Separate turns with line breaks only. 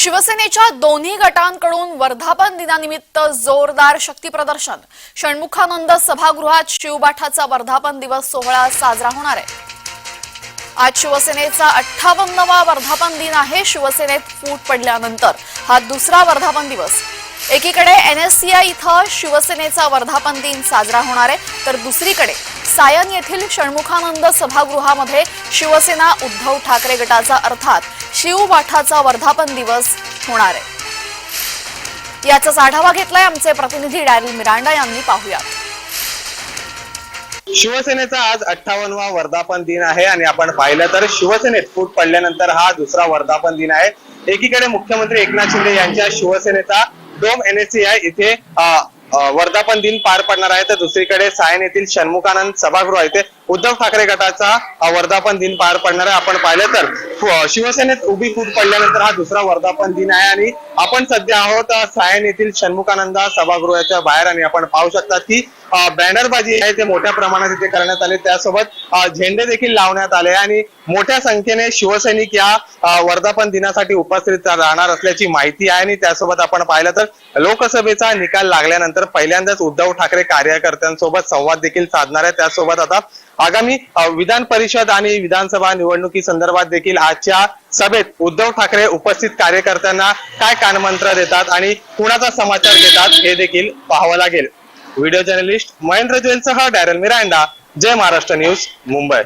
शिवसेनेच्या दोन्ही गटांकडून वर्धापन दिनानिमित्त जोरदार शक्ती प्रदर्शन. षण्मुखानंद सभागृहात शिवबाठाचा वर्धापन दिवस सोहळा साजरा होणार आहे. आज शिवसेनेचा अठ्ठावन्नवा वर्धापन दिन आहे. शिवसेनेत फूट पडल्यानंतर हा दुसरा वर्धापन दिवस. एकीकडे एनएससीआय इथं शिवसेनेचा वर्धापन दिन साजरा होणार आहे. तर दुसरीकडे सायन येथील षण्मुखानंद सभागृहामध्ये शिवसेना उद्धव ठाकरे गटाचा अर्थात शिवबाठाचा वर्धापन दिवस होणार आहे. याचाच आढावा घेतलाय आमचे प्रतिनिधी डॅरिल मिरांडा यांनी. पाहूयात.
शिवसेनेचा आज अठ्ठावन्नवा वर्धापन दिन आहे आणि आपण पाहिलं तर शिवसेनेत फूट पडल्यानंतर हा दुसरा वर्धापन दिन आहे. एकीकडे मुख्यमंत्री एकनाथ शिंदे यांच्या शिवसेनेचा डोम एनएससीआय इथे वर्धापन दिन पार पडणार आहे. तर दुसरीकडे सायन येथील षण्मुखानंद सभागृह येथे उद्धव ठाकरे गटाचा वर्धापन दिन पार पडणार आहे. आपण पाहिलं तर शिवसेनेत उभी फूट पडल्यानंतर हा दुसरा वर्धापन दिन आहे आणि आपण सध्या आहोत सायन येथील षण्मुखानंदा सभागृहाच्या बाहेर आणि आपण पाहू शकता की बॅनरबाजी आहे ते मोठ्या प्रमाणात इथे करण्यात आले. त्यासोबत झेंडे देखील लावण्यात आले आणि मोठ्या संख्येने शिवसैनिक या वर्धापन दिनासाठी उपस्थित राहणार असल्याची माहिती आहे. आणि त्यासोबत आपण पाहिलं तर लोकसभेचा निकाल लागल्यानंतर पहिल्यांदाच उद्धव ठाकरे कार्यकर्त्यांसोबत संवाद देखील साधणार आहे त्यासोबत आता आगामी विधान परिषद आणि विधानसभा निवडणुकी संदर्भात देखील आजच्या सभेत उद्धव ठाकरे उपस्थित कार्यकर्त्यांना काय कानमंत्र देतात आणि कुणाचा समाचार देतात हे देखील पाहावं लागेल. व्हिडिओ जर्नलिस्ट महेंद्र जैनसह डॅरल मिरांडा जय महाराष्ट्र न्यूज मुंबई.